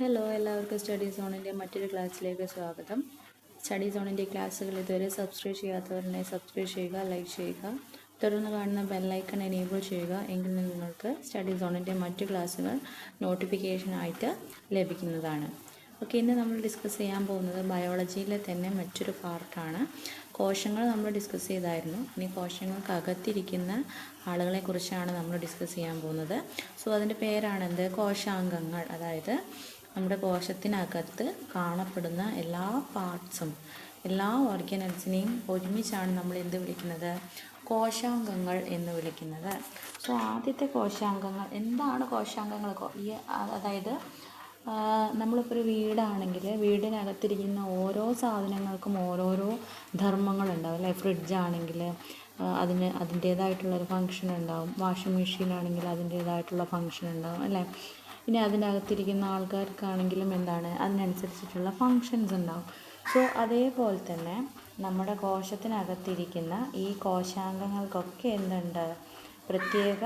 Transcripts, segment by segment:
Hello എല്ലാവർക്കും study സോണിന്റെ മറ്റൊരു ക്ലാസ്സിലേക്ക് സ്വാഗതം. സ്റ്റഡി സോണിന്റെ ക്ലാസ്സുകൾ ഇതുവരെ സബ്സ്ക്രൈബ് ചെയ്യാത്തവരുണ്ടെങ്കിൽ സബ്സ്ക്രൈബ് ചെയ്യുക ലൈക്ക് ചെയ്യുക. തുടർന്ന് കാണുന്ന ബെല്ലൈക്കൺ എനേബിൾ ചെയ്യുക എങ്കിൽ നിങ്ങൾക്ക് സ്റ്റഡി സോണിന്റെ മറ്റു ക്ലാസ്സുകൾ നോട്ടിഫിക്കേഷനായിട്ട് ലഭിക്കുന്നതാണ്. ഓക്കെ ഇന്ന് നമ്മൾ ഡിസ്കസ് ചെയ്യാൻ പോകുന്നത് ബയോളജിയിലെ തന്നെ മറ്റൊരു പാർട്ടാണ് കോശങ്ങൾ നമ്മൾ ഡിസ്കസ് ചെയ്തായിരുന്നു. ഇനി കോശങ്ങൾക്കകത്തിരിക്കുന്ന ആളുകളെക്കുറിച്ചാണ് നമ്മൾ ഡിസ്കസ് ചെയ്യാൻ പോകുന്നത്. സോ അതിന്റെ പേരാണെന്ത് കോശാംഗങ്ങൾ. അതായത് നമ്മുടെ കോശത്തിനകത്ത് കാണപ്പെടുന്ന എല്ലാ പാർട്സും എല്ലാ ഓർഗനൽസിനെയും ഒരുമിച്ചാണ് നമ്മൾ എന്ത് വിളിക്കുന്നത്? കോശാംഗങ്ങൾ എന്ന് വിളിക്കുന്നത്. സോ ആദ്യത്തെ കോശാംഗങ്ങൾ എന്താണ് കോശാംഗങ്ങൾ? ഈ അതായത് നമ്മളിപ്പോൾ ഒരു വീടാണെങ്കിൽ വീടിനകത്തിരിക്കുന്ന ഓരോ സാധനങ്ങൾക്കും ഓരോരോ ധർമ്മങ്ങളുണ്ടാവും അല്ലേ? ഫ്രിഡ്ജാണെങ്കിൽ അതിന് അതിന്റേതായിട്ടുള്ളൊരു ഫങ്ഷൻ ഉണ്ടാവും. വാഷിംഗ് മെഷീൻ ആണെങ്കിൽ അതിന്റേതായിട്ടുള്ള ഫങ്ഷൻ ഉണ്ടാവും അല്ലേ? പിന്നെ അതിനകത്തിരിക്കുന്ന ആൾക്കാർക്കാണെങ്കിലും എന്താണ് അതിനനുസരിച്ചിട്ടുള്ള ഫങ്ഷൻസ് ഉണ്ടാവും. സോ അതേപോലെ തന്നെ നമ്മുടെ കോശത്തിനകത്തിരിക്കുന്ന ഈ കോശാംഗങ്ങൾക്കൊക്കെ എന്തുണ്ട്? പ്രത്യേക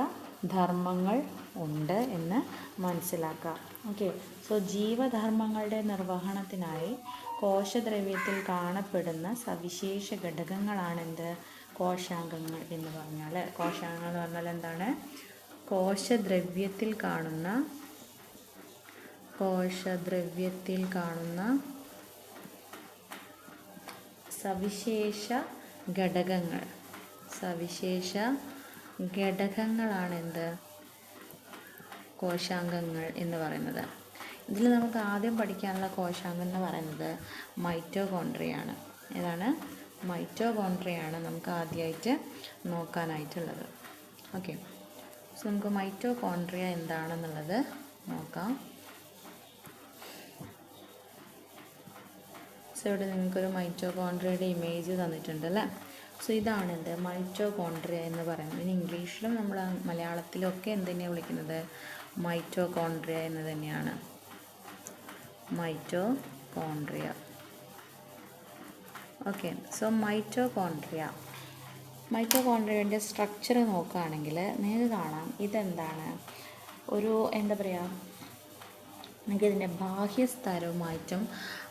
ധർമ്മങ്ങൾ ഉണ്ട് എന്ന് മനസ്സിലാക്കാം. ഓക്കെ സോ ജീവധർമ്മങ്ങളുടെ നിർവഹണത്തിനായി കോശദ്രവ്യത്തിൽ കാണപ്പെടുന്ന സവിശേഷ ഘടകങ്ങളാണെന്ത്? കോശാംഗങ്ങൾ എന്ന് പറഞ്ഞാൽ കോശാംഗങ്ങൾ എന്ന് പറഞ്ഞാൽ എന്താണ്? കോശദ്രവ്യത്തിൽ കാണുന്ന കോശദ്രവ്യത്തിൽ കാണുന്ന സവിശേഷ ഘടകങ്ങൾ. സവിശേഷ ഘടകങ്ങളാണെന്ത്? കോശാംഗങ്ങൾ എന്ന് പറയുന്നത്. ഇതിൽ നമുക്ക് ആദ്യം പഠിക്കാനുള്ള കോശാംഗം എന്ന് പറയുന്നത് മൈറ്റോകോൺട്രിയാണ് ഏതാണ്? മൈറ്റോകോൺട്രിയാണ് നമുക്ക് ആദ്യമായിട്ട് നോക്കാനായിട്ടുള്ളത്. ഓക്കെ. സോ നമുക്ക് മൈറ്റോകോൺട്രിയ എന്താണെന്നുള്ളത് നോക്കാം. സോ ഇവിടെ നിങ്ങൾക്കൊരു മൈറ്റോകോൺട്രിയയുടെ ഇമേജ് തന്നിട്ടുണ്ട് അല്ലേ? സോ ഇതാണ് എന്ത് മൈറ്റോകോൺട്രിയ എന്ന് പറയുന്നത്. ഇനി ഇംഗ്ലീഷിലും നമ്മൾ മലയാളത്തിലൊക്കെ ഒക്കെ എന്ത് തന്നെയാണ് വിളിക്കുന്നത്? മൈറ്റോകോൺട്രിയ എന്ന് തന്നെയാണ്. മൈറ്റോകോൺട്രിയ ഓക്കെ സോ മൈറ്റോകോൺട്രിയ മൈറ്റോകോൺട്രിയന്റെ സ്ട്രക്ചർ നോക്കുകയാണെങ്കിൽ നിങ്ങൾക്ക് കാണാം. ഇതെന്താണ്? ഒരു എന്താ പറയുക? നിങ്ങൾക്ക് ഇതിന്റെ ബാഹ്യസ്തരവുമായിട്ടും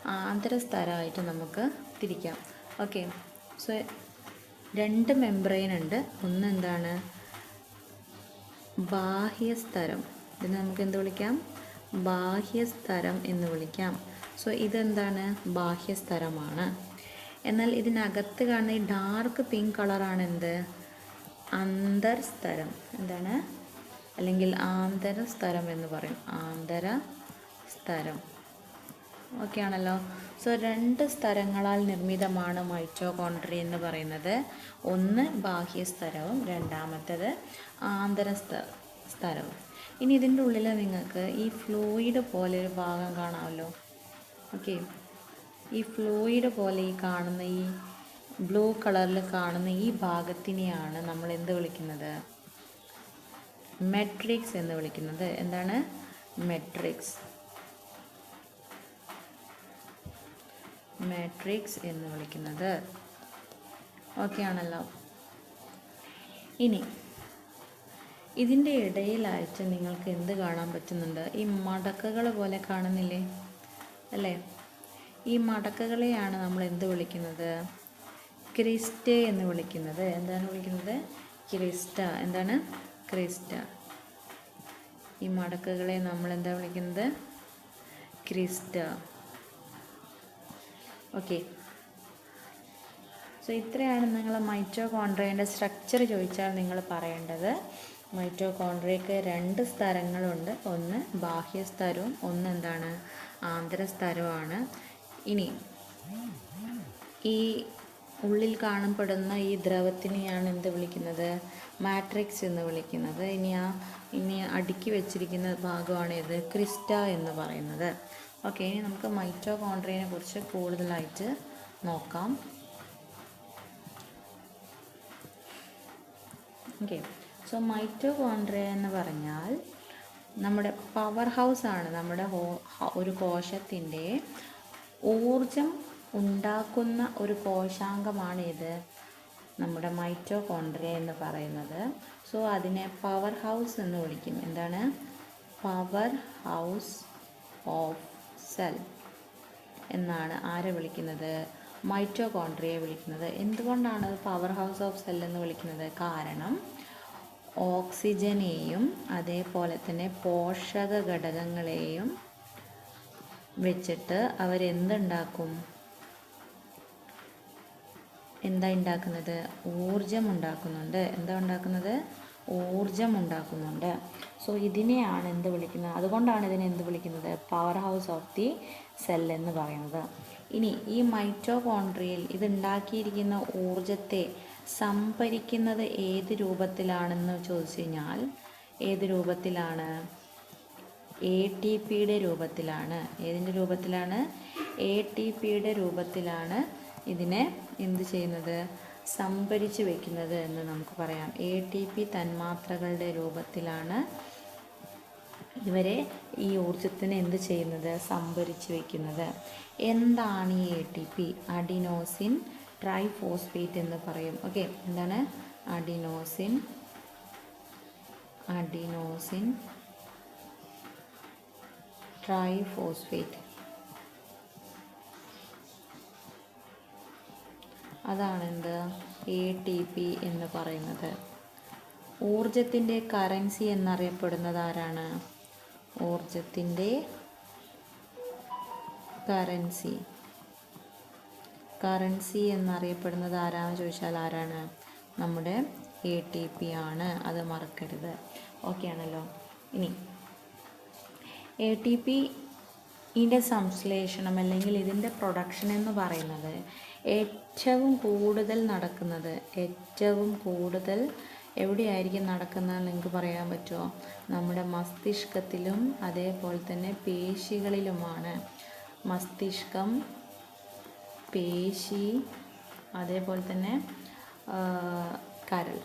ആന്തരസ്തരമായിട്ടും നമുക്ക് തിരിക്കാം. ഓക്കെ. സോ രണ്ട് മെംബ്രെയിൻ ഉണ്ട്. ഒന്ന് എന്താണ്? ബാഹ്യസ്തരം ഇതിനെ നമുക്ക് എന്ത് വിളിക്കാം? ബാഹ്യസ്തരം എന്ന് വിളിക്കാം. സോ ഇതെന്താണ്? ബാഹ്യസ്തരമാണ് എന്നാൽ ഇതിനകത്ത് കാണുന്ന ഈ ഡാർക്ക് പിങ്ക് കളറാണ് എന്ത് അന്തർസ്തരം എന്താണ്? അല്ലെങ്കിൽ ആന്തരസ്തരം എന്ന് പറയും. ആന്തര സ്തരം ഓക്കെ ആണല്ലോ സോ രണ്ട് സ്ഥലങ്ങളാൽ നിർമ്മിതമാണ് മൈറ്റോകോൺട്രി എന്ന് പറയുന്നത്. ഒന്ന് ബാഹ്യസ്തരവും രണ്ടാമത്തേത് ആന്തരസ്ഥ സ്ഥലവും. ഇനി ഇതിന്റെ ഉള്ളിൽ നിങ്ങൾക്ക് ഈ ഫ്ലൂയിഡ് പോലെ ഒരു ഭാഗം കാണാമല്ലോ. ഓക്കെ ഈ ഫ്ലൂയിഡ് പോലെ ഈ കാണുന്ന ഈ ബ്ലൂ കളറിൽ കാണുന്ന ഈ ഭാഗത്തിനെയാണ് നമ്മൾ എന്ത് വിളിക്കുന്നത്? മെട്രിക്സ് എന്ന് വിളിക്കുന്നത്. എന്താണ്? മെട്രിക്സ് മാട്രിക്സ് എന്ന് വിളിക്കുന്നത്. ഓക്കെ ആണല്ലോ. ഇനി ഇതിന്റെ ഇടയിലായിട്ട് നിങ്ങൾക്ക് എന്ത് കാണാൻ പറ്റുന്നുണ്ട്? ഈ മടക്കുകൾ പോലെ കാണുന്നില്ലേ? അല്ലേ? ഈ മടക്കുകളെയാണ് നമ്മൾ എന്ത് വിളിക്കുന്നത്? ക്രിസ്റ്റ എന്ന് വിളിക്കുന്നത്. എന്താണ് വിളിക്കുന്നത്? ക്രിസ്റ്റ. എന്താണ്? ക്രിസ്റ്റ. ഈ മടക്കുകളെ നമ്മൾ എന്താ വിളിക്കുന്നത്? ക്രിസ്റ്റ. ഓക്കെ സോ ഇത്രയാണ് നിങ്ങൾ മൈറ്റോകോൺട്രിയന്റെ സ്ട്രക്ചർ ചോദിച്ചാൽ നിങ്ങൾ പറയേണ്ടത്. മൈറ്റോകോൺട്രിയക്ക് രണ്ട് സ്ഥലങ്ങളുണ്ട്. ഒന്ന് ബാഹ്യസ്തരവും ഒന്ന് എന്താണ്? ആന്തരസ്ഥലവുമാണ് ഇനി ഈ ഉള്ളിൽ കാണപ്പെടുന്ന ഈ ദ്രവത്തിനെയാണ് എന്ത് വിളിക്കുന്നത്? മാട്രിക്സ് എന്ന് വിളിക്കുന്നത്. ഇനി ആ ഇനി അടുക്കി വെച്ചിരിക്കുന്ന ഭാഗമാണ് ഇത് ക്രിസ്റ്റ എന്ന് പറയുന്നത്. ഓക്കെ ഇനി നമുക്ക് മൈറ്റോകോൺട്രിയനെ കുറിച്ച് കൂടുതലായിട്ട് നോക്കാം. ഓക്കെ സോ മൈറ്റോകോൺട്രിയ എന്ന് പറഞ്ഞാൽ നമ്മുടെ പവർ ഹൗസ് ആണ് നമ്മുടെ ഒരു കോശത്തിന്റെ ഊർജം ഉണ്ടാക്കുന്ന ഒരു കോശാംഗമാണ് ഇത് നമ്മുടെ മൈറ്റോകോൺട്രിയ എന്ന് പറയുന്നത്. സോ അതിനെ പവർ ഹൗസ് എന്ന് വിളിക്കും. എന്താണ്? പവർ ഹൗസ് ഓഫ് സെൽ എന്നാണ് ആരെ വിളിക്കുന്നത്? മൈറ്റോകോൺട്രിയെ വിളിക്കുന്നത്. എന്തുകൊണ്ടാണ് പവർ ഹൗസ് ഓഫ് സെൽ എന്ന് വിളിക്കുന്നത്? കാരണം ഓക്സിജനെയും അതേപോലെ തന്നെ പോഷക ഘടകങ്ങളെയും വെച്ചിട്ട് അവരെന്തുണ്ടാക്കും? എന്താ ഉണ്ടാക്കുന്നത്? ഊർജം ഉണ്ടാക്കുന്നുണ്ട്. എന്താ ഉണ്ടാക്കുന്നത്? ഊർജം ഉണ്ടാക്കുന്നുണ്ട് സോ ഇതിനെയാണ് എന്ത് വിളിക്കുന്നത്? അതുകൊണ്ടാണ് ഇതിനെ എന്ത് വിളിക്കുന്നത്? Power house of the cell എന്ന് പറയുന്നത്. ഇനി ഈ മൈറ്റോകോൺട്രിയയിൽ ഇതുണ്ടാക്കിയിരിക്കുന്ന ഊർജത്തെ സംഭരിക്കുന്നത് ഏത് രൂപത്തിലാണെന്ന് ചോദിച്ചു കഴിഞ്ഞാൽ ഏത് രൂപത്തിലാണ്? എ ടി പിയുടെ രൂപത്തിലാണ്. ഏതിന്റെ രൂപത്തിലാണ്? എ ടി പിയുടെ രൂപത്തിലാണ് ഇതിനെ എന്ത് ചെയ്യുന്നത്? സംഭരിച്ച് വയ്ക്കുന്നത് എന്ന് നമുക്ക് പറയാം. എ ടി പി തന്മാത്രകളുടെ രൂപത്തിലാണ് ഇവരെ ഈ ഊർജത്തിന് എന്ത് ചെയ്യുന്നത്? സംഭരിച്ചു വയ്ക്കുന്നത് എന്താണ് ഈ A T P adenosine triphosphate എന്ന് പറയും. ഓക്കെ എന്താണ്? Adenosine adenosine triphosphate. അതാണ് എന്ത് എ ടി പി എന്ന് പറയുന്നത്. ഊർജത്തിന്റെ കറൻസി എന്നറിയപ്പെടുന്നത് ആരാണ്? ഊർജത്തിന്റെ കറൻസി. കറൻസി എന്നറിയപ്പെടുന്നത് ആരാണെന്ന് ചോദിച്ചാൽ ആരാണ്? നമ്മുടെ എ ടി പി ആണ്. അത് മറക്കരുത്. ഓക്കെ ആണല്ലോ. ഇനി എ ടി പി ഇതിന്റെ സംശ്ലേഷണം അല്ലെങ്കിൽ ഇതിന്റെ പ്രൊഡക്ഷൻ എന്ന് പറയുന്നത് ഏറ്റവും കൂടുതൽ നടക്കുന്നത് ഏറ്റവും കൂടുതൽ എവിടെയായിരിക്കും നടക്കുന്നതെന്ന് നിങ്ങൾക്ക് പറയാൻ പറ്റുമോ? നമ്മുടെ മസ്തിഷ്കത്തിലും അതേപോലെ തന്നെ പേശികളിലുമാണ്. മസ്തിഷ്കം പേശി അതേപോലെ തന്നെ കരൾ.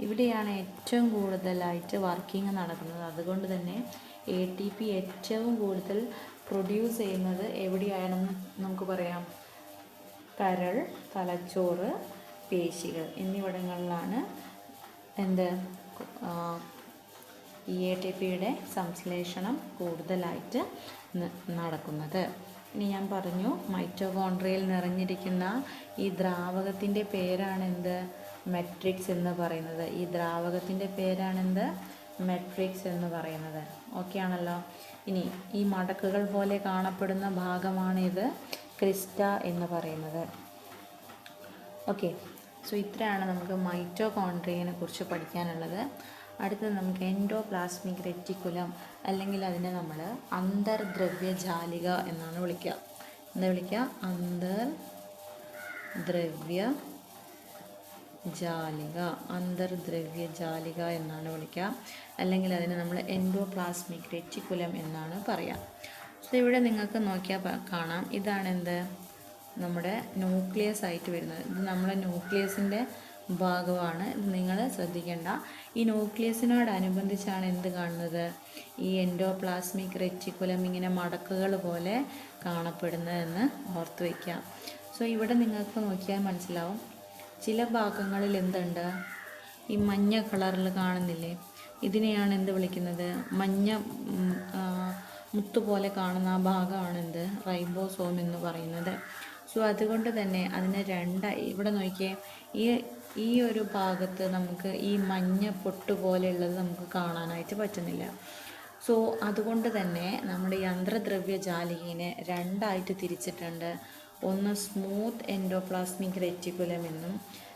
ഇവിടെയാണ് ഏറ്റവും കൂടുതലായിട്ട് വർക്കിംഗ് നടക്കുന്നത്. അതുകൊണ്ട് തന്നെ എ ടി പി ഏറ്റവും കൂടുതൽ പ്രൊഡ്യൂസ് ചെയ്യുന്നത് എവിടെയാണെന്ന് നമുക്ക് പറയാം. കരൾ തലച്ചോറ് പേശികൾ എന്നിവിടങ്ങളിലാണ് എന്ത് ഇ എ ടി പിയുടെ സംശ്ലേഷണം കൂടുതലായിട്ട് നടക്കുന്നത്. ഇനി ഞാൻ പറഞ്ഞു മൈറ്റോകോൺട്രിയയിൽ നിറഞ്ഞിരിക്കുന്ന ഈ ദ്രാവകത്തിന്റെ പേരാണ് എന്ത് മെട്രിക്സ് എന്ന് പറയുന്നത്. ഈ ദ്രാവകത്തിന്റെ പേരാണെന്ത്? മെട്രിക്സ് എന്ന് പറയുന്നത്. ഓക്കെ ആണല്ലോ ഇനി ഈ മടക്കുകൾ പോലെ കാണപ്പെടുന്ന ഭാഗമാണ് ഇത് ക്രിസ്റ്റ എന്ന് പറയുന്നത്. ഓക്കെ സോ ഇത്രയാണ് നമുക്ക് മൈറ്റോകോൺട്രിയനെ കുറിച്ച് പഠിക്കാനുള്ളത്. അടുത്തത് നമുക്ക് എൻഡോ പ്ലാസ്മിക് റെറ്റിക്കുലം അല്ലെങ്കിൽ അതിനെ നമ്മൾ അന്തർദ്രവ്യജാലിക എന്നാണ് വിളിക്കുക. എന്താ വിളിക്കുക? അന്തർദ്രവ്യ ജാലിക അന്തർദ്രവ്യ ജാലിക എന്നാണ് വിളിക്കുക. അല്ലെങ്കിൽ അതിനെ നമ്മൾ എൻഡോപ്ലാസ്മിക് റെറ്റിക്കുലം എന്നാണ് പറയുക സോ ഇവിടെ നിങ്ങൾക്ക് നോക്കിയാൽ കാണാം. ഇതാണ് എന്ത് നമ്മുടെ ന്യൂക്ലിയസ് ആയിട്ട് വരുന്നത്. ഇത് നമ്മുടെ ന്യൂക്ലിയസിന്റെ ഭാഗമാണ്. ഇത് നിങ്ങൾ ശ്രദ്ധിക്കേണ്ട. ഈ ന്യൂക്ലിയസിനോടനുബന്ധിച്ചാണ് എന്ത് കാണുന്നത്? ഈ എൻഡോപ്ലാസ്മിക് റെറ്റിക്കുലം ഇങ്ങനെ മടക്കുകൾ പോലെ കാണപ്പെടുന്നതെന്ന് ഓർത്ത് വയ്ക്കുക. സോ ഇവിടെ നിങ്ങൾക്ക് നോക്കിയാൽ മനസ്സിലാവും. ചില ഭാഗങ്ങളിൽ എന്തുണ്ട്? ഈ മഞ്ഞ കളറിൽ കാണുന്നില്ലേ? ഇതിനെയാണ് എന്ത് വിളിക്കുന്നത്? മഞ്ഞ മുത്തുപോലെ കാണുന്ന ആ ഭാഗമാണ് എന്ത് റൈബോസോം എന്ന് പറയുന്നത്. സോ അതുകൊണ്ട് തന്നെ അതിനെ രണ്ടായി ഇവിടെ നോക്കിയേ ഈ ഈ ഒരു ഭാഗത്ത് നമുക്ക് ഈ മഞ്ഞ പൊട്ട് പോലെയുള്ളത് നമുക്ക് കാണാനായിട്ട് പറ്റുന്നില്ല. സോ അതുകൊണ്ട് തന്നെ നമ്മുടെ യന്ത്രദ്രവ്യ ജാലികയെ രണ്ടായിട്ട് തിരിച്ചിട്ടുണ്ട്. ഒന്ന് സ്മൂത്ത് എൻഡോപ്ലാസ്മിക് റെറ്റിക്കുലം എന്നും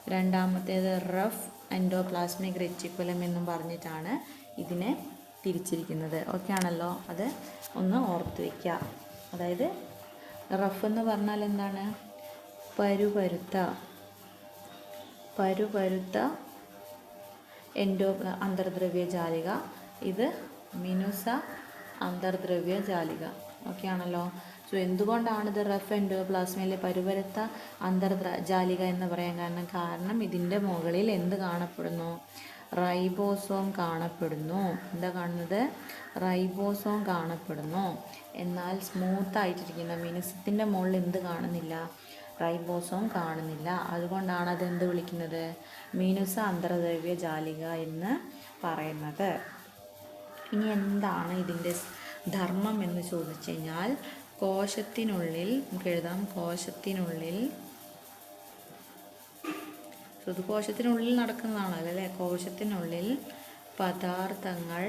രണ്ടാമത്തേത് റഫ് എൻഡോപ്ലാസ്മിക് റെറ്റിക്കുലം എന്നും പറഞ്ഞിട്ടാണ് ഇതിനെ തിരിച്ചിരിക്കുന്നത്. ഓക്കെ ആണല്ലോ? അത് ഒന്ന് ഓർത്ത് വയ്ക്കുക അതായത് റഫ് എന്ന് പറഞ്ഞാൽ എന്താണ്? പരുപരുത്ത. പരുപരുത്ത എൻഡോ അന്തർദ്രവ്യ ജാലിക. ഇത് മിനുസ അന്തർദ്രവ്യ ജാലിക. ഓക്കെ ആണല്ലോ? സോ എന്തുകൊണ്ടാണ് ഇത് റഫ് എൻഡോപ്ലാസ്മയിലെ പരുപരുത്ത അന്തർദ്ര ജാലിക എന്ന് പറയാൻ കാരണം? കാരണം ഇതിന്റെ മുകളിൽ എന്ത് കാണപ്പെടുന്നു? റൈബോസോം കാണപ്പെടുന്നു. എന്താ കാണുന്നത്? റൈബോസോം കാണപ്പെടുന്നു. എന്നാൽ സ്മൂത്ത് ആയിട്ടിരിക്കുന്ന മിനുസത്തിന്റെ മുകളിൽ എന്ത് കാണുന്നില്ല? റൈബോസോം കാണുന്നില്ല. അതുകൊണ്ടാണ് അത് എന്ത് വിളിക്കുന്നത്? മിനുസ അന്തർദ്രവ്യ ജാലിക എന്ന് പറയുന്നത്. ഇനി എന്താണ് ഇതിന്റെ ധർമ്മം എന്ന് ചോദിച്ചു കഴിഞ്ഞാൽ കോശത്തിനുള്ളിൽ നമുക്ക് എഴുതാം. കോശത്തിനുള്ളിൽ So, നടക്കുന്നതാണ് അല്ലേ കോശത്തിനുള്ളിൽ പദാർത്ഥങ്ങൾ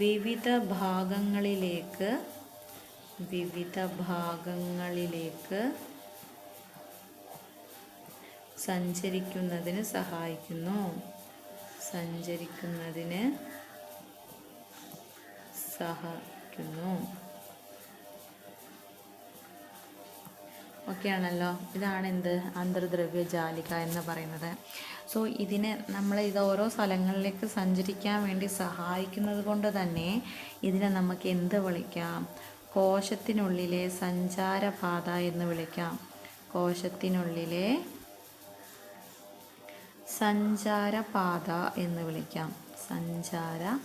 വിവിധ ഭാഗങ്ങളിലേക്ക് വിവിധ ഭാഗങ്ങളിലേക്ക് സഞ്ചരിക്കുന്നതിന് സഹായിക്കുന്നു. സഞ്ചരിക്കുന്നതിന് സഹായിക്കുന്നു ഒക്കെയാണല്ലോ. ഇതാണ് എന്ത്? അന്തർദ്രവ്യ ജാലിക എന്ന് പറയുന്നത്. സോ ഇതിനെ നമ്മൾ ഇത് ഓരോ സ്ഥലങ്ങളിലേക്ക് സഞ്ചരിക്കാൻ വേണ്ടി സഹായിക്കുന്നത് കൊണ്ട് തന്നെ ഇതിനെ നമുക്ക് എന്ത് വിളിക്കാം? കോശത്തിനുള്ളിലെ സഞ്ചാരപാത എന്ന് വിളിക്കാം. കോശത്തിനുള്ളിലെ സഞ്ചാരപാത എന്ന് വിളിക്കാം. സഞ്ചാര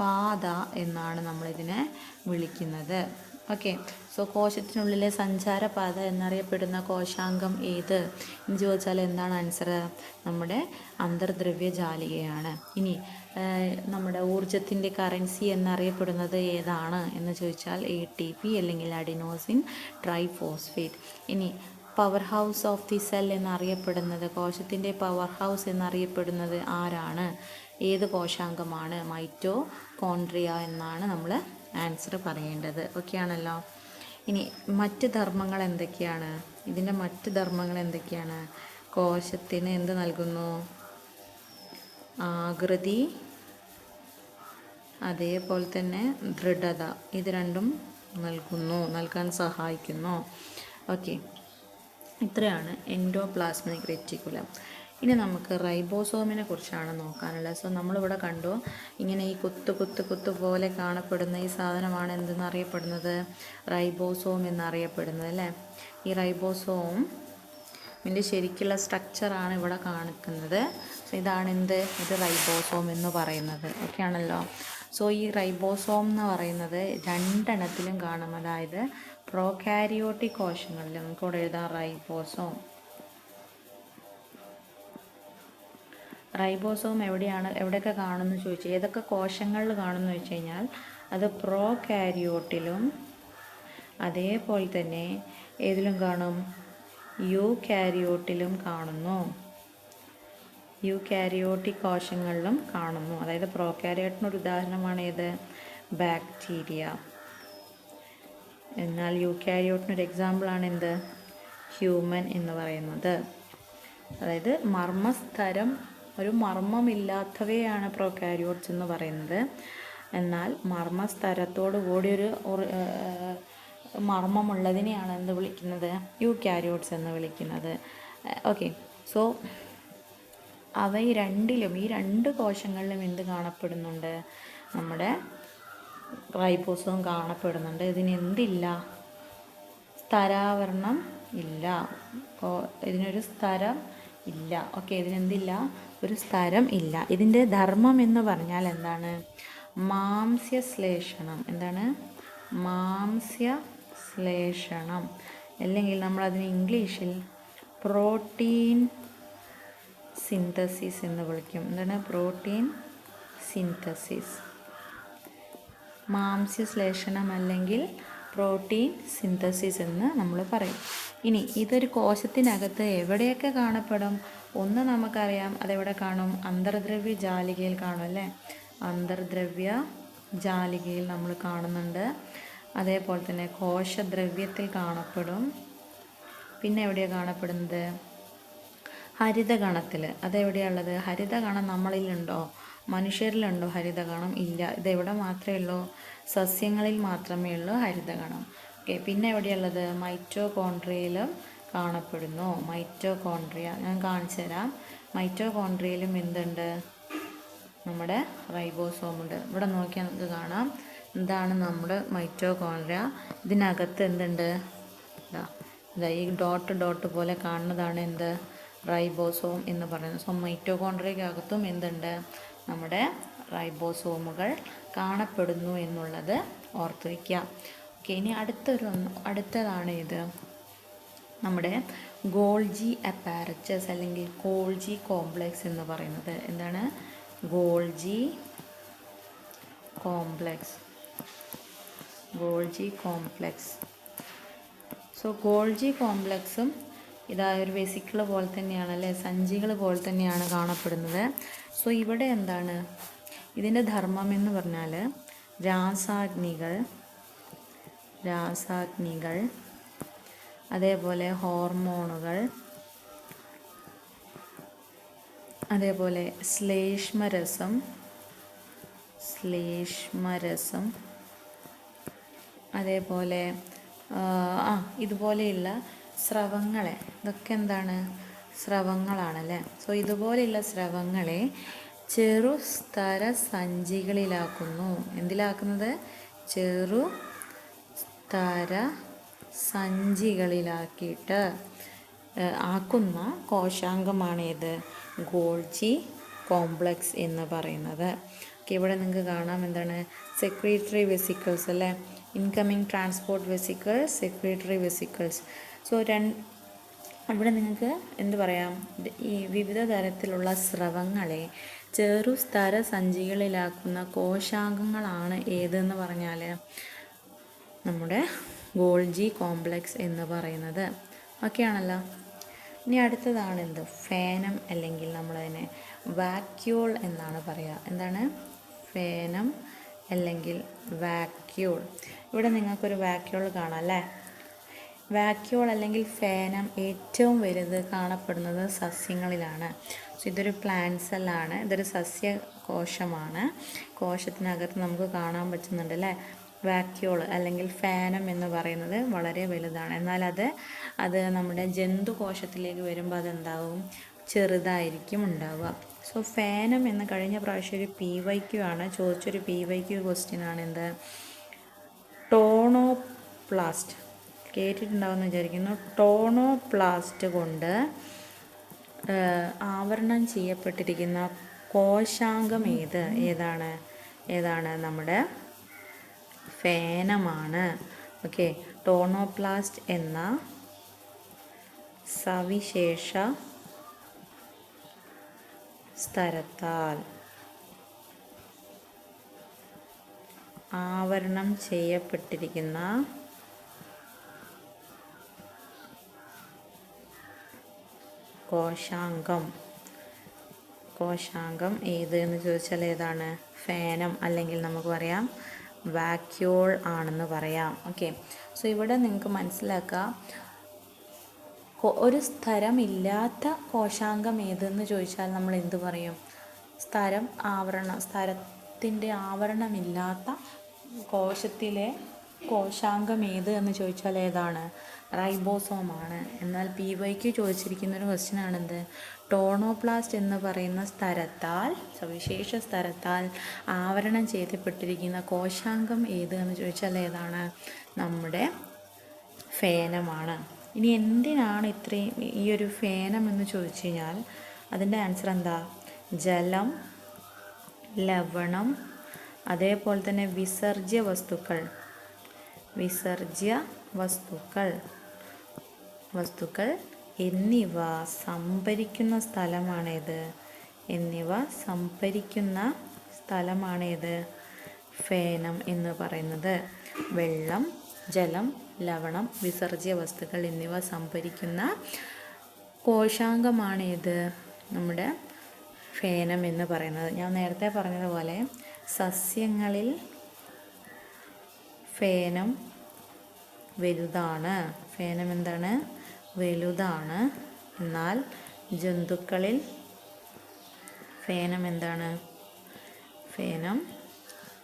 പാത എന്നാണ് നമ്മളിതിനെ വിളിക്കുന്നത്. ഓക്കെ സോ കോശത്തിനുള്ളിലെ സഞ്ചാരപാത എന്നറിയപ്പെടുന്ന കോശാംഗം ഏത്? എന്ന് ചോദിച്ചാൽ എന്താണ് ആൻസർ നമ്മുടെ അന്തർദ്രവ്യ ജാലികയാണ്. ഇനി നമ്മുടെ ഊർജത്തിന്റെ കറൻസി എന്നറിയപ്പെടുന്നത് ഏതാണ് എന്ന് ചോദിച്ചാൽ എ ടി പി അല്ലെങ്കിൽ അഡിനോസിൻ ട്രൈഫോസ്ഫേറ്റ് ഇനി power house of the cell എന്നറിയപ്പെടുന്നത് കോശത്തിന്റെ പവർ ഹൗസ് എന്നറിയപ്പെടുന്നത് ആരാണ്? ഏത് കോശാംഗമാണ്? മൈറ്റോ കോൺട്രിയ എന്നാണ് നമ്മൾ ആൻസർ പറയേണ്ടത്. ആണല്ലോ? ഇനി മറ്റ് ധർമ്മങ്ങൾ എന്തൊക്കെയാണ്? ഇതിന്റെ മറ്റ് ധർമ്മങ്ങൾ എന്തൊക്കെയാണ്? കോശത്തിന് എന്ത് നൽകുന്നു? ആകൃതി അതേപോലെ തന്നെ ദൃഢത ഇത് രണ്ടും നൽകുന്നു നൽകാൻ സഹായിക്കുന്നു. ഓക്കെ ഇത്രയാണ് എൻഡോപ്ലാസ്മിക് റെറ്റിക്കുലം ഇനി നമുക്ക് റൈബോസോമിനെ കുറിച്ചാണ് നോക്കാനുള്ളത്. സോ നമ്മളിവിടെ കണ്ടു ഇങ്ങനെ ഈ കുത്തു കുത്തു കുത്തു പോലെ കാണപ്പെടുന്ന ഈ സാധനമാണ് എന്തെന്ന് അറിയപ്പെടുന്നത്? റൈബോസോം എന്നറിയപ്പെടുന്നത് അല്ലേ? ഈ റൈബോസോം ഇതിന്റെ ശരിക്കുള്ള സ്ട്രക്ചറാണ് ഇവിടെ കാണിക്കുന്നത്. സോ ഇതാണ് എന്ത്? ഇത് റൈബോസോം എന്ന് പറയുന്നത്. ഓക്കെ ആണല്ലോ? സോ ഈ റൈബോസോം എന്ന് പറയുന്നത് രണ്ടെണ്ണത്തിലും കാണും. അതായത് പ്രോകാരിയോട്ടിക് കോശങ്ങളിൽ നമുക്ക് ഇവിടെ എഴുതാം റൈബോസോം. റൈബോസോം എവിടെയാണ് എവിടെയൊക്കെ കാണുമെന്ന് ചോദിച്ചാൽ ഏതൊക്കെ കോശങ്ങളിൽ കാണുമെന്ന് വെച്ച് കഴിഞ്ഞാൽ അത് പ്രോ കാരിയോട്ടിലും അതേപോലെ തന്നെ ഏതിലും കാണും? യു കാരിയോട്ടിലും കാണുന്നു. യു കാരിയോട്ടിക് കോശങ്ങളിലും കാണുന്നു. അതായത് പ്രോ കാരിയോട്ടിനൊരു ഉദാഹരണമാണ് ഏത്? ബാക്ടീരിയ. എന്നാൽ യു കാരിയോട്ടിനൊരു എക്സാമ്പിളാണ് എന്ത്? ഹ്യൂമൻ എന്ന് പറയുന്നത്. അതായത് മർമ്മസ്തരം ഒരു മർമ്മമില്ലാത്തവയാണ് പ്രോകാരിയോട്സ് എന്ന് പറയുന്നത്. എന്നാൽ മർമ്മസ്തരത്തോടു കൂടി ഒരു മർമ്മമുള്ളതിനെയാണ് എന്ത് വിളിക്കുന്നത്? യു കാരിയോട്സ് എന്ന് വിളിക്കുന്നത്. ഓക്കെ. സോ അവ ഈ രണ്ടിലും ഈ രണ്ട് കോശങ്ങളിലും എന്ത് കാണപ്പെടുന്നുണ്ട്? നമ്മുടെ റൈബോസവും കാണപ്പെടുന്നുണ്ട്. ഇതിനെന്തില്ല സ്ഥരാവരണം ഇല്ല. ഇതിനൊരു സ്ഥലം ഇല്ല. ഓക്കെ ഇതിനെന്തില്ല? ഒരു സ്ഥലം ഇല്ല. ഇതിന്റെ ധർമ്മം എന്ന് പറഞ്ഞാൽ എന്താണ്? മാംസ്യശ്ലേഷണം. എന്താണ്? മാംസ്യശ്ലേഷണം. അല്ലെങ്കിൽ നമ്മളതിന് ഇംഗ്ലീഷിൽ പ്രോട്ടീൻ സിന്തസിസ് എന്ന് വിളിക്കും. എന്താണ്? Protein synthesis. മാംസ്യശ്ലേഷണം അല്ലെങ്കിൽ പ്രോട്ടീൻ സിന്തസിസ് എന്ന് നമ്മൾ പറയും. ഇനി ഇതൊരു കോശത്തിനകത്ത് എവിടെയൊക്കെ കാണപ്പെടും? ഒന്ന് നമുക്കറിയാം. അതെവിടെ കാണും? അന്തർദ്രവ്യ ജാലികയിൽ കാണും അല്ലേ? അന്തർദ്രവ്യ ജാലികയിൽ നമ്മൾ കാണുന്നുണ്ട്. അതേപോലെ തന്നെ കോശദ്രവ്യത്തിൽ കാണപ്പെടും. പിന്നെ എവിടെയാണ് കാണപ്പെടുന്നത്? ഹരിതഗണത്തിൽ അതെവിടെയാണുള്ളത് ഹരിതഗണം നമ്മളിലുണ്ടോ? മനുഷ്യരിലുണ്ടോ ഹരിതഗണം? ഇല്ല. ഇതെവിടെ മാത്രമേ ഉള്ളൂ? സസ്യങ്ങളിൽ മാത്രമേ ഉള്ളൂ ഹരിതഗണം. ഓക്കെ പിന്നെ എവിടെയുള്ളത്? മൈറ്റോകോൺട്രിയയിലും കാണപ്പെടുന്നു. മൈറ്റോകോൺട്രിയ ഞാൻ കാണിച്ചു തരാം. മൈറ്റോകോൺട്രിയയിലും എന്തുണ്ട്? നമ്മുടെ റൈബോസോം ഉണ്ട് ഇവിടെ നോക്കിയാൽ നമുക്ക് കാണാം. എന്താണ് നമ്മുടെ മൈറ്റോകോൺട്രിയ ഇതിനകത്ത് എന്തുണ്ട്? ഇതാ ഇതാ ഈ ഡോട്ട് ഡോട്ട് പോലെ കാണുന്നതാണ് എന്ത്? റൈബോസോം എന്ന് പറയുന്നത്. സോ മൈറ്റോകോൺട്രിയക്കകത്തും എന്തുണ്ട്? നമ്മുടെ റൈബോസോമുകൾ കാണപ്പെടുന്നു എന്നുള്ളത് ഓർത്ത് വയ്ക്കുക ഓക്കെ ഇനി അടുത്തൊരു അടുത്തതാണ് ഇത്. നമ്മുടെ ഗോൾജി അപ്പാരച്ചസ് അല്ലെങ്കിൽ ഗോൾജി കോംപ്ലക്സ് എന്ന് പറയുന്നത്. എന്താണ്? Golgi complex. Golgi complex. So Golgi കോംപ്ലക്സും ഇതായൊരു ഒരു വെസിക്കിൾ പോലെ തന്നെയാണ് അല്ലേ? സഞ്ചികൾ പോലെ തന്നെയാണ് കാണപ്പെടുന്നത്. സോ ഇവിടെ എന്താണ്? ഇതിന്റെ ധർമ്മം എന്ന് പറഞ്ഞാൽ രാസാഗ്നികൾ രാസാഗ്നികൾ അതേപോലെ ഹോർമോണുകൾ അതേപോലെ ശ്ലേഷ്മരസം ശ്ലേഷ്മരസം അതേപോലെ ആ ഇതുപോലെയുള്ള സ്രവങ്ങളെ. ഇതൊക്കെ എന്താണ്? സ്രവങ്ങളാണല്ലേ? സോ ഇതുപോലെയുള്ള സ്രവങ്ങളെ ചെറു സ്ഥര സഞ്ചികളിലാക്കുന്നു. എന്തിലാക്കുന്നത്? ചെറു സ്ഥര സഞ്ചികളിലാക്കിയിട്ട് ആക്കുന്ന കോശാംഗമാണ് ഇത് ഗോൾജി കോംപ്ലക്സ് എന്ന് പറയുന്നത്. ഓക്കെ ഇവിടെ നിങ്ങൾക്ക് കാണാം എന്താണ്? സെക്രട്ടറി വെസിക്കിൾസ് അല്ലേ? Incoming transport vesicles secretory vesicles so രണ്ട് ഇവിടെ നിങ്ങൾക്ക് എന്ത് പറയാം? ഈ വിവിധ തരത്തിലുള്ള സ്രവങ്ങളെ ചെറു സ്ഥര സഞ്ചികളിലാക്കുന്ന കോശാംഗങ്ങളാണ് ഏതെന്ന് പറഞ്ഞാൽ നമ്മുടെ ഗോൾജി കോംപ്ലക്സ് എന്ന് പറയുന്നത്. ഒക്കെയാണല്ലോ. ഇനി അടുത്തതാണ് എന്ത്? ഫേനം അല്ലെങ്കിൽ നമ്മളതിനെ വാക്യൂൾ എന്നാണ് പറയുക എന്താണ്? ഫേനം അല്ലെങ്കിൽ വാക്യൂൾ. ഇവിടെ നിങ്ങൾക്കൊരു വാക്യൂൾ കാണാം അല്ലേ? വാക്യൂൾ അല്ലെങ്കിൽ ഫേനം ഏറ്റവും വലുത് കാണപ്പെടുന്നത് സസ്യങ്ങളിലാണ്. സോ ഇതൊരു പ്ലാന്റ് സെല്ലാണ് ഇതൊരു സസ്യ കോശമാണ് കോശത്തിനകത്ത് നമുക്ക് കാണാൻ പറ്റുന്നുണ്ട് അല്ലേ? വാക്യൂൾ അല്ലെങ്കിൽ ഫാനം എന്ന് പറയുന്നത് വളരെ വലുതാണ്. എന്നാൽ അത് അത് നമ്മുടെ ജന്തുകോശത്തിലേക്ക് വരുമ്പോൾ അതെന്താവും? ചെറുതായിരിക്കും ഉണ്ടാവുക. സോ ഫാനം എന്ന് കഴിഞ്ഞ പ്രാവശ്യം ഒരു പി വൈ ക്യു ആണ്. ചോദിച്ചൊരു പി വൈ ക്യു ക്വസ്റ്റ്യൻ ആണ് എന്ത്? ടോണോപ്ലാസ്റ്റ്. കേട്ടിട്ടുണ്ടാവുമെന്ന് വിചാരിക്കുന്നു. ടോണോപ്ലാസ്റ്റ് കൊണ്ട് ആവരണം ചെയ്യപ്പെട്ടിരിക്കുന്ന കോശാംഗം ഏത്? ഏതാണ്? ഏതാണ് നമ്മുടെ ഫേനമാണ്. ഓക്കെ. ടോണോപ്ലാസ്റ്റ് എന്ന സവിശേഷ സ്ഥലത്താൽ ആവരണം ചെയ്യപ്പെട്ടിരിക്കുന്ന കോശാംഗം. കോശാംഗം ഏത് എന്ന് ചോദിച്ചാൽ ഏതാണ്? ഫേനം അല്ലെങ്കിൽ നമുക്ക് പറയാം വാക്യോൾ ആണെന്ന് പറയാം. ഓക്കെ. സോ ഇവിടെ നിങ്ങൾക്ക് മനസ്സിലാക്കാം. ഒരു സ്ഥലമില്ലാത്ത കോശാംഗം ഏതെന്ന് ചോദിച്ചാൽ നമ്മൾ എന്ത് പറയും? സ്ഥലം ആവരണം സ്ഥലത്തിന്റെ ആവരണമില്ലാത്ത കോശത്തിലെ കോശാംഗം ഏത് എന്ന് ചോദിച്ചാൽ ഏതാണ്? റൈബോസോമാണ്. എന്നാൽ പി വൈക്ക് ചോദിച്ചിരിക്കുന്ന ഒരു ക്വസ്റ്റ്യൻ ആണെന്ത്? ടോണോപ്ലാസ്റ്റ് എന്ന് പറയുന്ന സ്ഥലത്താൽ സവിശേഷ സ്ഥലത്താൽ ആവരണം ചെയ്തപ്പെട്ടിരിക്കുന്ന കോശാംഗം ഏത് എന്ന് ചോദിച്ചാൽ ഏതാണ്? നമ്മുടെ ഫേനമാണ്. ഇനി എന്തിനാണ് ഇത്രയും ഈ ഒരു ഫേനം എന്ന് ചോദിച്ചു കഴിഞ്ഞാൽ അതിന്റെ ആൻസർ എന്താ? ജലം ലവണം അതേപോലെ തന്നെ വിസർജ്യ വസ്തുക്കൾ. വിസർജ്യ വസ്തുക്കൾ. വസ്തുക്കൾ എന്നിവ സംഭരിക്കുന്ന സ്ഥലമാണേത്? എന്നിവ സംഭരിക്കുന്ന സ്ഥലമാണേത്? ഫേനം എന്ന് പറയുന്നത്. വെള്ളം ജലം ലവണം വിസർജ്യ വസ്തുക്കൾ എന്നിവ സംഭരിക്കുന്ന കോശാംഗമാണേത്? നമ്മുടെ ഫേനം എന്ന് പറയുന്നത്. ഞാൻ നേരത്തെ പറഞ്ഞതുപോലെ സസ്യങ്ങളിൽ ഫേനം വലുതാണ്. ഫേനം എന്താണ്? വലുതാണ്. എന്നാൽ ജന്തുക്കളിൽ ഫേനം എന്താണ്? ഫേനം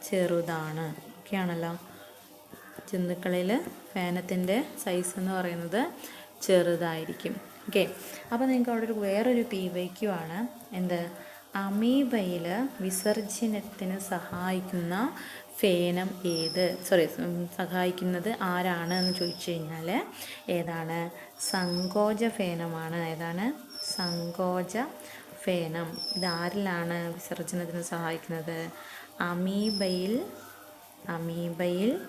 ചെറുതാണ്. ഒക്കെയാണല്ലോ ജന്തുക്കളിൽ ഫേനത്തിന്റെ സൈസ് എന്ന് പറയുന്നത് ചെറുതായിരിക്കും. ഓക്കെ അപ്പോൾ നിങ്ങൾക്ക് അവിടെ ഒരു വേറൊരു പി വൈക്യു ആണ്. എന്ത്? അമീബയിൽ വിസർജനത്തിന് സഹായിക്കുന്ന ഫേനം ഏത് സോറി സഹായിക്കുന്നത് ആരാണ് എന്ന് ചോദിച്ചു കഴിഞ്ഞാൽ ഏതാണ്? സങ്കോച ഫേനമാണ്. ഏതാണ്? സങ്കോച ഫേനം. ഇതാരിലാണ് വിസർജനത്തിന് സഹായിക്കുന്നത്? അമീബയിൽ അമീബയിൽ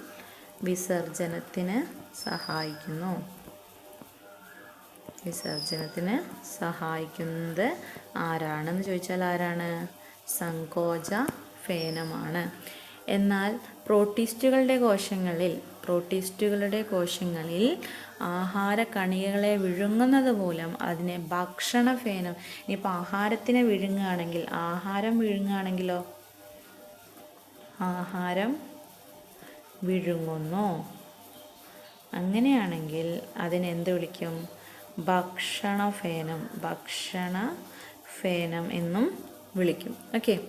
വിസർജനത്തിന് സഹായിക്കുന്നു. വിസർജനത്തിന് സഹായിക്കുന്നത് ആരാണെന്ന് ചോദിച്ചാൽ ആരാണ്? സങ്കോച ഫേനമാണ്. എന്നാൽ പ്രോട്ടീസ്റ്റുകളുടെ കോശങ്ങളിൽ പ്രോട്ടീസ്റ്റുകളുടെ കോശങ്ങളിൽ ആഹാര കണികകളെ വിഴുങ്ങുന്നത് മൂലം അതിനെ ഭക്ഷണ ഫേനം ഇനിയിപ്പോൾ ആഹാരത്തിനെ വിഴുങ്ങുകയാണെങ്കിൽ ആഹാരം വിഴുങ്ങുകയാണെങ്കിലോ? ആഹാരം വിഴുങ്ങുന്നു. അങ്ങനെയാണെങ്കിൽ അതിനെന്ത് വിളിക്കും? ഭക്ഷണ ഫേനം ഭക്ഷണ ഫേനം എന്നും വിളിക്കും. ഓക്കെ.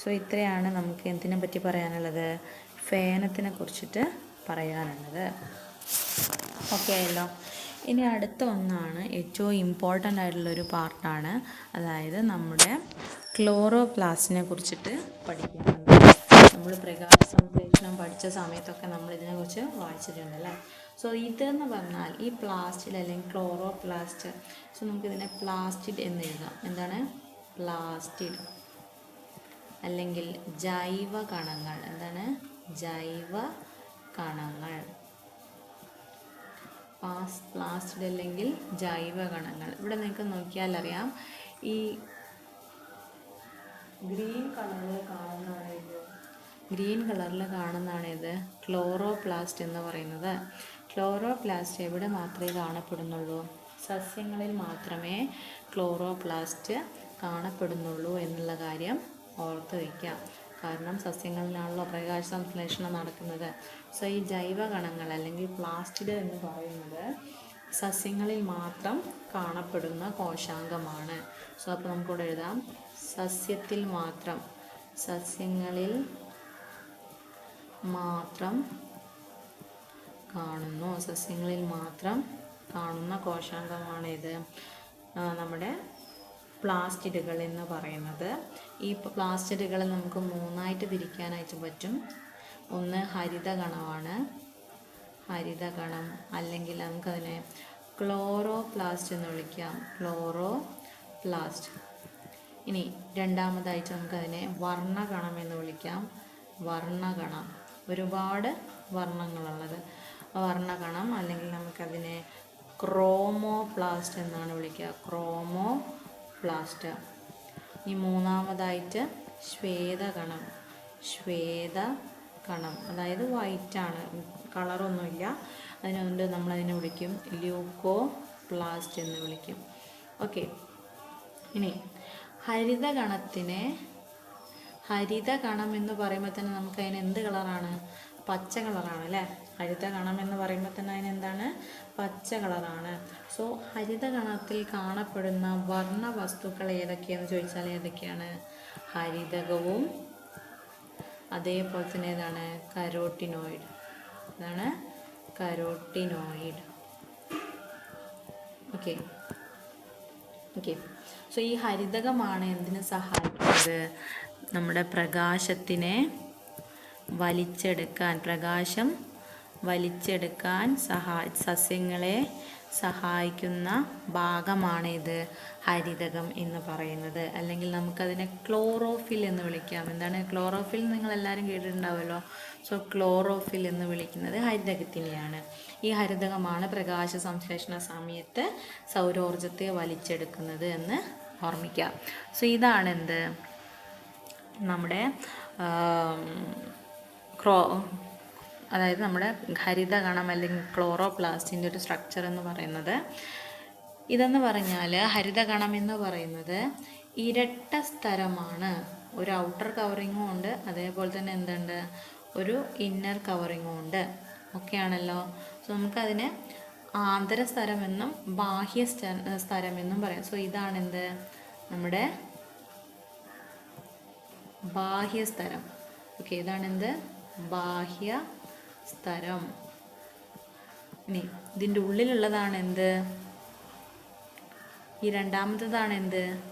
സോ ഇത്രയാണ് നമുക്ക് എന്തിനെ പറ്റി പറയാനുള്ളത്? ഫേനത്തിനെ കുറിച്ചിട്ട് പറയാനുള്ളത്. ഓക്കെ ആയല്ലോ. ഇനി അടുത്ത ഒന്നാണ് ഏറ്റവും ഇമ്പോർട്ടന്റ് ആയിട്ടുള്ളൊരു പാർട്ടാണ് അതായത് നമ്മുടെ ക്ലോറോപ്ലാസ്റ്റിനെ കുറിച്ചിട്ട് പഠിക്കുന്നത്. നമ്മൾ പ്രകാശ സംപ്രേഷണം പഠിച്ച സമയത്തൊക്കെ നമ്മൾ ഇതിനെക്കുറിച്ച് വായിച്ചിട്ടുണ്ട് അല്ലേ? സോ ഇതെന്ന് പറഞ്ഞാൽ ഈ പ്ലാസ്റ്റിഡ് അല്ലെങ്കിൽ ക്ലോറോപ്ലാസ്റ്റ് സോ നമുക്കിതിനെ പ്ലാസ്റ്റിഡ് എന്ന് എഴുതാം. എന്താണ്? പ്ലാസ്റ്റിഡ് അല്ലെങ്കിൽ ജൈവ കണങ്ങൾ എന്താണ്? ജൈവ കണങ്ങൾ പാസ് പ്ലാസ്റ്റിഡ് അല്ലെങ്കിൽ ജൈവ കണങ്ങൾ ഇവിടെ നിങ്ങൾക്ക് നോക്കിയാൽ അറിയാം. ഈ ഗ്രീൻ കളറിൽ കാണുന്നതാണ് ഗ്രീൻ കളറിൽ കാണുന്നതാണ് ഇത് ക്ലോറോപ്ലാസ്റ്റ് എന്ന് പറയുന്നത്. ക്ലോറോപ്ലാസ്റ്റ് എവിടെ മാത്രമേ കാണപ്പെടുന്നുള്ളൂ? സസ്യങ്ങളിൽ മാത്രമേ ക്ലോറോപ്ലാസ്റ്റ് കാണപ്പെടുന്നുള്ളൂ എന്നുള്ള കാര്യം ഓർത്ത് വയ്ക്കാം കാരണം സസ്യങ്ങളിലാണല്ലോ പ്രകാശ സംശ്ലേഷണം നടക്കുന്നത്. സോ ഈ ജൈവ കണങ്ങൾ അല്ലെങ്കിൽ പ്ലാസ്റ്റിഡ് എന്ന് പറയുന്നത് സസ്യങ്ങളിൽ മാത്രം കാണപ്പെടുന്ന കോശാംഗമാണ് സോ അപ്പോൾ നമുക്കിവിടെ എഴുതാം. സസ്യത്തിൽ മാത്രം സസ്യങ്ങളിൽ മാത്രം കാണുന്നു. സസ്യങ്ങളിൽ മാത്രം കാണുന്ന കോശാംഗമാണ് ഇത് നമ്മുടെ പ്ലാസ്റ്റിഡുകൾ എന്ന് പറയുന്നത്. ഈ പ്ലാസ്റ്റിഡുകൾ നമുക്ക് മൂന്നായിട്ട് തിരിക്കാനായിട്ട് പറ്റും. ഒന്ന് ഹരിതഗണമാണ് ഹരിതഗണം അല്ലെങ്കിൽ നമുക്കതിനെ ക്ലോറോ പ്ലാസ്റ്റ് എന്ന് വിളിക്കാം. ക്ലോറോ പ്ലാസ്റ്റ് ഇനി രണ്ടാമതായിട്ട് നമുക്കതിനെ വർണഗണം എന്ന് വിളിക്കാം. വർണഗണം ഒരുപാട് വർണങ്ങളുള്ളത്. വർണഗണം അല്ലെങ്കിൽ നമുക്കതിനെ ക്രോമോ പ്ലാസ്റ്റ് എന്നാണ് വിളിക്കുക. ക്രോമോ പ്ലാസ്റ്റ് ഈ മൂന്നാമതായിട്ട് ശ്വേതകണം. ശ്വേതകണം. അതായത് വൈറ്റാണ് കളറൊന്നുമില്ല. അതിനുകൊണ്ട് നമ്മളതിനെ വിളിക്കും ല്യൂക്കോ പ്ലാസ്റ്റ് എന്ന് വിളിക്കും. ഓക്കെ ഇനി ഹരിതകണത്തിനെ ഹരിതകണം എന്ന് പറയുമ്പോൾ തന്നെ നമുക്കതിന് എന്ത് കളറാണ്? പച്ച കളറാണ് അല്ലേ? ഹരിത കണം എന്ന് പറയുമ്പോൾ തന്നെ അതിനെന്താണ് പച്ച കളറാണ്. സോ ഹരിത കണത്തിൽ കാണപ്പെടുന്ന വർണ വസ്തുക്കൾ ഏതൊക്കെയാണെന്ന് ചോദിച്ചാൽ ഏതൊക്കെയാണ്? ഹരിതകവും അതേപോലെ തന്നെ ഏതാണ് കരോട്ടിനോയിഡ്. ഇതാണ് കരോട്ടിനോയിഡ്. ഓക്കെ ഓക്കെ സോ ഈ ഹരിതകമാണ് എന്തിനു സഹായിക്കുന്നത്? നമ്മുടെ പ്രകാശത്തിനെ വലിച്ചെടുക്കാൻ പ്രകാശം വലിച്ചെടുക്കാൻ സഹാ സസ്യങ്ങളെ സഹായിക്കുന്ന ഭാഗമാണ് ഇത് ഹരിതകം എന്ന് പറയുന്നത്. അല്ലെങ്കിൽ നമുക്കതിനെ ക്ലോറോഫിൽ എന്ന് വിളിക്കാം. എന്താണ്? ക്ലോറോഫിൽ നിങ്ങൾ എല്ലാവരും കേട്ടിട്ടുണ്ടാവുമല്ലോ. സോ ക്ലോറോഫിൽ എന്ന് വിളിക്കുന്നത് ഹരിതകത്തിനെയാണ്. ഈ ഹരിതകമാണ് പ്രകാശ സംശ്ലേഷണ സമയത്ത് സൗരോർജത്തെ വലിച്ചെടുക്കുന്നത് എന്ന് ഓർമ്മിക്കാം. സോ ഇതാണെന്ത്? നമ്മുടെ ക്രോ അതായത് നമ്മുടെ ഹരിത കണം അല്ലെങ്കിൽ ക്ലോറോപ്ലാസ്റ്റിന്റെ ഒരു സ്ട്രക്ചർ എന്ന് പറയുന്നത്. ഇതെന്ന് പറഞ്ഞാൽ ഹരിതകണം എന്ന് പറയുന്നത് ഇരട്ട സ്ഥലമാണ്. ഒരു ഔട്ടർ കവറിങ്ങും ഉണ്ട്. അതേപോലെ തന്നെ എന്തുണ്ട്? ഒരു ഇന്നർ കവറിങ്ങും ഉണ്ട്. ഒക്കെയാണല്ലോ സോ നമുക്കതിനെ ആന്തര സ്ഥലമെന്നും ബാഹ്യ സ്ഥ- സ്ഥലമെന്നും പറയാം. സോ ഇതാണെന്ത്? നമ്മുടെ ബാഹ്യസ്തരം ഓക്കെ ഇതാണ് എന്ത് ബാഹ്യ സ്തരം ഇനി ഇതിന്റെ ഉള്ളിലുള്ളതാണ് എന്ത് ഈ രണ്ടാമത്തതാണ് എന്ത്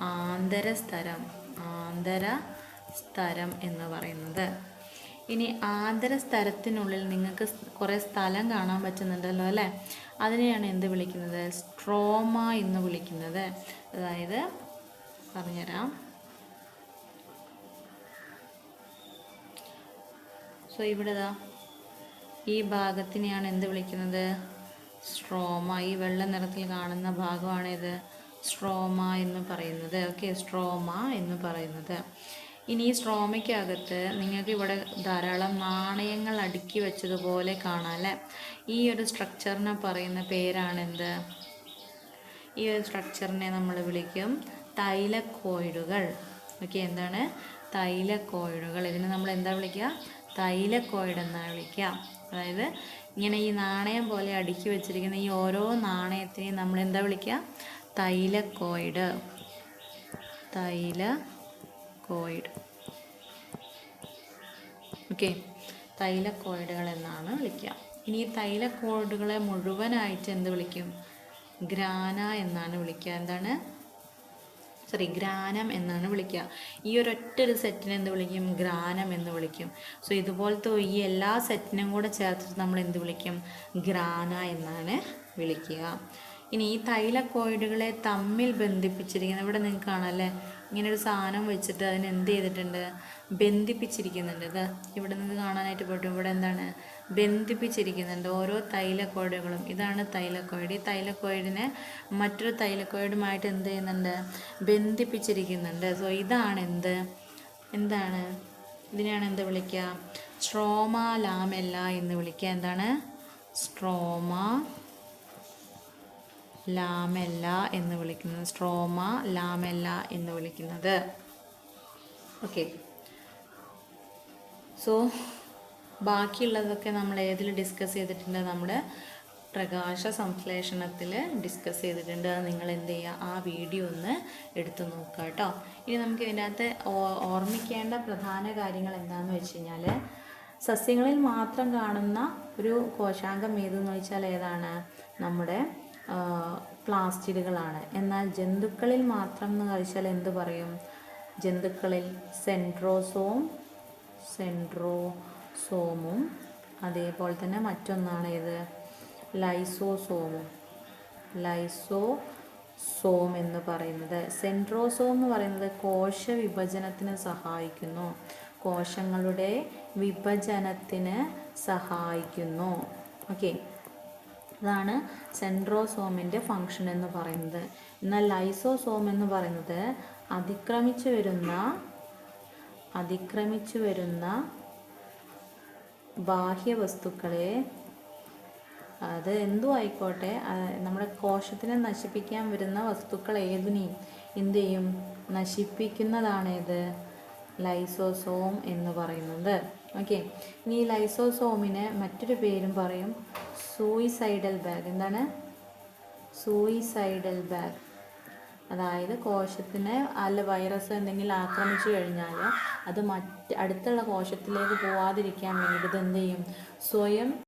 ആന്തരസ്തരം ആന്തര സ്തരം എന്ന് പറയുന്നത്. ഇനി ആന്തര സ്തരത്തിനുള്ളിൽ നിങ്ങൾക്ക് കുറേ സ്ഥലം കാണാൻ പറ്റുന്നുണ്ടല്ലോ അല്ലേ? അതിനെയാണ് എന്ത് വിളിക്കുന്നത്? സ്ട്രോമ എന്ന് വിളിക്കുന്നത്. അതായത് പറഞ്ഞുതരാം. സോ ഇവിടെ ഇതാ ഈ ഭാഗത്തിനെയാണ് എന്ത് വിളിക്കുന്നത്? സ്ട്രോമ. ഈ വെള്ള നിറത്തിൽ കാണുന്ന ഭാഗമാണ് ഇത് സ്ട്രോമ എന്ന് പറയുന്നത്. ഓക്കെ സ്ട്രോമ എന്ന് പറയുന്നത്. ഇനി ഈ സ്ട്രോമയ്ക്കകത്ത് നിങ്ങൾക്ക് ഇവിടെ ധാരാളം നാണയങ്ങൾ അടുക്കി വെച്ചതുപോലെ കാണാം അല്ലേ? ഈ ഒരു സ്ട്രക്ചറിനെ പറയുന്ന പേരാണെന്ത്? ഈ ഒരു സ്ട്രക്ചറിനെ നമ്മൾ വിളിക്കും തൈലക്കോയിഡുകൾ ഓക്കെ എന്താണ്? തൈലക്കോയിഡുകൾ ഇതിനെ നമ്മൾ എന്താ വിളിക്കുക? തൈലക്കോയിഡ് എന്നാണ് വിളിക്കുക. അതായത് ഇങ്ങനെ ഈ നാണയം പോലെ അടുക്കി വെച്ചിരിക്കുന്ന ഈ ഓരോ നാണയത്തിനെയും നമ്മൾ എന്താ വിളിക്കുക? തൈലക്കോയിഡ്. Thylakoid okay. തൈലക്കോയിഡുകൾ എന്നാണ് വിളിക്കുക. ഇനി ഈ തൈലക്കോയിഡുകളെ മുഴുവനായിട്ട് എന്ത് വിളിക്കും? ഗ്രാന എന്നാണ് വിളിക്കുക. എന്താണ്? സോറി ഗ്രാനം എന്നാണ് വിളിക്കുക. ഈ ഒരൊറ്റ ഒരു സെറ്റിനെ എന്ത് വിളിക്കും? ഗ്രാനം എന്ന് വിളിക്കും. സോ ഇതുപോലത്തെ ഈ എല്ലാ സെറ്റിനും കൂടെ ചേർത്തിട്ട് നമ്മൾ എന്ത് വിളിക്കും? ഗ്രാന എന്നാണ് വിളിക്കുക. ഇനി ഈ തൈലക്കോയിഡുകളെ തമ്മിൽ ബന്ധിപ്പിച്ചിരിക്കുന്നത് ഇവിടെ നിങ്ങൾക്ക് കാണാം അല്ലേ? ഇങ്ങനെ ഒരു സാധനം വെച്ചിട്ട് അതിന് എന്ത് ചെയ്തിട്ടുണ്ട്? ബന്ധിപ്പിച്ചിരിക്കുന്നുണ്ട്. ഇത് ഇവിടെ നിന്ന് കാണാനായിട്ട് പറ്റും. ഇവിടെ എന്താണ്? ബന്ധിപ്പിച്ചിരിക്കുന്നുണ്ട് ഓരോ തൈലക്കോയിഡുകളും ഇതാണ് തൈലക്കോയിഡ് ഈ തൈലക്കോയിഡിനെ മറ്റൊരു തൈലക്കോയിഡുമായിട്ട് എന്ത് ചെയ്യുന്നുണ്ട്? ബന്ധിപ്പിച്ചിരിക്കുന്നുണ്ട്. സോ ഇതാണ് എന്ത്? എന്താണ്? ഇതിനെയാണ് എന്ത് വിളിക്കുക? സ്ട്രോമ ലാമെല്ല എന്ന് വിളിക്കുക. എന്താണ്? സ്ട്രോമ ലാമെല്ല എന്ന് വിളിക്കുന്നത്. സ്ട്രോമ ലാമെല്ല എന്ന് വിളിക്കുന്നത്. ഓക്കെ സോ ബാക്കിയുള്ളതൊക്കെ നമ്മൾ ഏതിൽ ഡിസ്കസ് ചെയ്തിട്ടുണ്ട്? നമ്മുടെ പ്രകാശ സംശ്ലേഷണത്തിൽ ഡിസ്കസ് ചെയ്തിട്ടുണ്ട്. നിങ്ങൾ എന്ത് ചെയ്യുക? ആ വീഡിയോ ഒന്ന് എടുത്തു നോക്കുക കേട്ടോ. ഇനി നമുക്ക് ഇതിനകത്ത് ഓർമ്മിക്കേണ്ട പ്രധാന കാര്യങ്ങൾ എന്താണെന്ന് വെച്ച് കഴിഞ്ഞാൽ സസ്യങ്ങളിൽ മാത്രം കാണുന്ന ഒരു കോശാംഗം ഏതെന്ന് വെച്ചാൽ ഏതാണ്? നമ്മുടെ പ്ലാസ്റ്റിഡുകളാണ്. എന്നാൽ ജന്തുക്കളിൽ മാത്രം എന്ന് കഴിച്ചാൽ എന്ത് പറയും? ജന്തുക്കളിൽ സെൻട്രോസോം സെൻട്രോസോമും അതേപോലെ തന്നെ മറ്റൊന്നാണ് ഇത് ലൈസോസോമും. ലൈസോ സോം എന്ന് പറയുന്നത് സെൻട്രോസോം എന്ന് പറയുന്നത് കോശ വിഭജനത്തിന് സഹായിക്കുന്നു. കോശങ്ങളുടെ വിഭജനത്തിന് സഹായിക്കുന്നു. ഓക്കെ. അതാണ് സെൻട്രോസോമിന്റെ ഫങ്ഷൻ എന്ന് പറയുന്നത്. എന്നാൽ ലൈസോസോം എന്ന് പറയുന്നത് അതിക്രമിച്ചു വരുന്ന അതിക്രമിച്ചു വരുന്ന ബാഹ്യവസ്തുക്കളെ അത് എന്തോ ആയിക്കോട്ടെ നമ്മുടെ കോശത്തിനെ നശിപ്പിക്കാൻ വരുന്ന വസ്തുക്കൾ ഏതിനെയും എന്ത് ചെയ്യും? നശിപ്പിക്കുന്നതാണ് ഏത് ലൈസോസോം എന്ന് പറയുന്നത്. ഓക്കെ. ഇനി ലൈസോസോമിന് മറ്റൊരു പേരും പറയും. Suicidal bag. എന്താണ്? Suicidal bag. അതായത് കോശത്തിനെ അല്ല വൈറസ് എന്തെങ്കിലും ആക്രമിച്ചു കഴിഞ്ഞാൽ അത് മറ്റ് അടുത്തുള്ള കോശത്തിലേക്ക് പോവാതിരിക്കാൻ വേണ്ടിയിട്ട് എന്ത് ചെയ്യും? സ്വയം